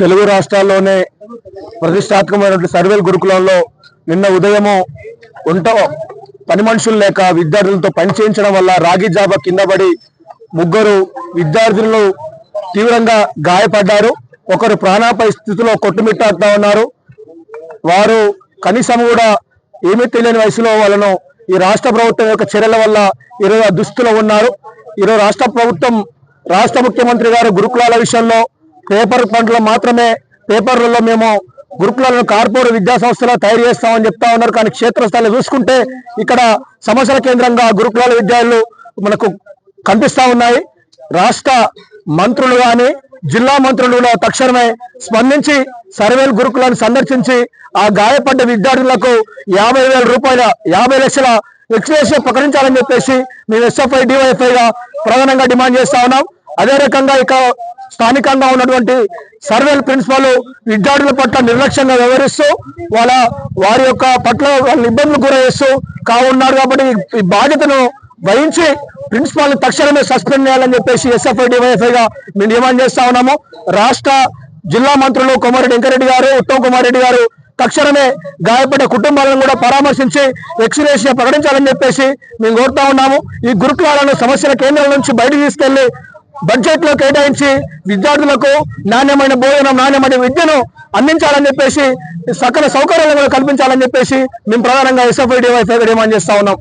తెలుగు రాష్ట్రాల్లోనే ప్రతిష్టాత్మకమైనటువంటి సర్వేల్ గురుకులంలో నిన్న ఉదయము ఉంట పని మనుషులు లేక విద్యార్థులతో పని చేయించడం వల్ల రాగి జాబా కింద పడి ముగ్గురు విద్యార్థులు తీవ్రంగా గాయపడ్డారు. ఒకరు ప్రాణాపాయ స్థితిలో కొట్టుమిట్టాడుతా ఉన్నారు. వారు కనీసం కూడా ఏమీ తెలియని వయసులో వాళ్ళను ఈ రాష్ట్ర ప్రభుత్వం యొక్క చర్యల వల్ల ఈరోజు దుస్తులు ఉన్నారు. ఈరోజు రాష్ట్ర ప్రభుత్వం రాష్ట్ర ముఖ్యమంత్రి గారు గురుకులాల విషయంలో పేపర్ పంటలో మాత్రమే పేపర్లలో మేము గురుకులాలను కార్పొరేట్ విద్యా సంస్థలో తయారు చేస్తామని చెప్తా ఉన్నారు. కానీ క్షేత్రస్థాయిలో చూసుకుంటే ఇక్కడ సమస్యల కేంద్రంగా గురుకులాల విద్యార్థులు మనకు కనిపిస్తా ఉన్నాయి. రాష్ట్ర మంత్రులు కానీ జిల్లా మంత్రులు తక్షణమే స్పందించి సర్వేలు గురుకులను సందర్శించి ఆ గాయపడ్డ విద్యార్థులకు యాభై వేల రూపాయల యాభై లక్షల ఎక్స్ప్రెషన్ ప్రకటించాలని చెప్పేసి మేము ఎస్ఎఫ్ఐ డివైఎఫ్ఐ గా ప్రధానంగా డిమాండ్ చేస్తా ఉన్నాం. అదే రకంగా ఇక స్థానికంగా ఉన్నటువంటి సర్వేల ప్రిన్సిపాల్ విద్యార్థుల పట్ల నిర్లక్ష్యంగా వ్యవహరిస్తూ వాళ్ళ వారి యొక్క పట్ల వాళ్ళ ఇబ్బందులు గురయ్యేస్తూ కావున్నారు కాబట్టి ఈ బాధ్యతను వహించి ప్రిన్సిపాల్ తక్షణమే సస్పెండ్ చేయాలని చెప్పేసి ఎస్ఎఫ్ఐ డివైఎఫ్ఐ గా మేము డిమాండ్ చేస్తా ఉన్నాము. రాష్ట్ర జిల్లా మంత్రులు కొమారెడ్డి వెంకరెడ్డి గారు ఉత్తమ్ కుమార్ రెడ్డి గారు తక్షణమే గాయపడ్డ కుటుంబాలను కూడా పరామర్శించి ఎక్స్రేషన్ ప్రకటించాలని చెప్పేసి మేము కోరుతా ఉన్నాము. ఈ గురుకులాలను సమస్యల కేంద్రం నుంచి బయటకు తీసుకెళ్ళి బడ్జెట్లో కేటాయించి విద్యార్థులకు నాణ్యమైన భోజనం నాణ్యమైన విద్యను అందించాలని చెప్పేసి సకల సౌకర్యాలను కూడా కల్పించాలని చెప్పేసి మేము ప్రధానంగా ఎస్ఎఫ్ఐడి డిమాండ్ చేస్తా ఉన్నాం.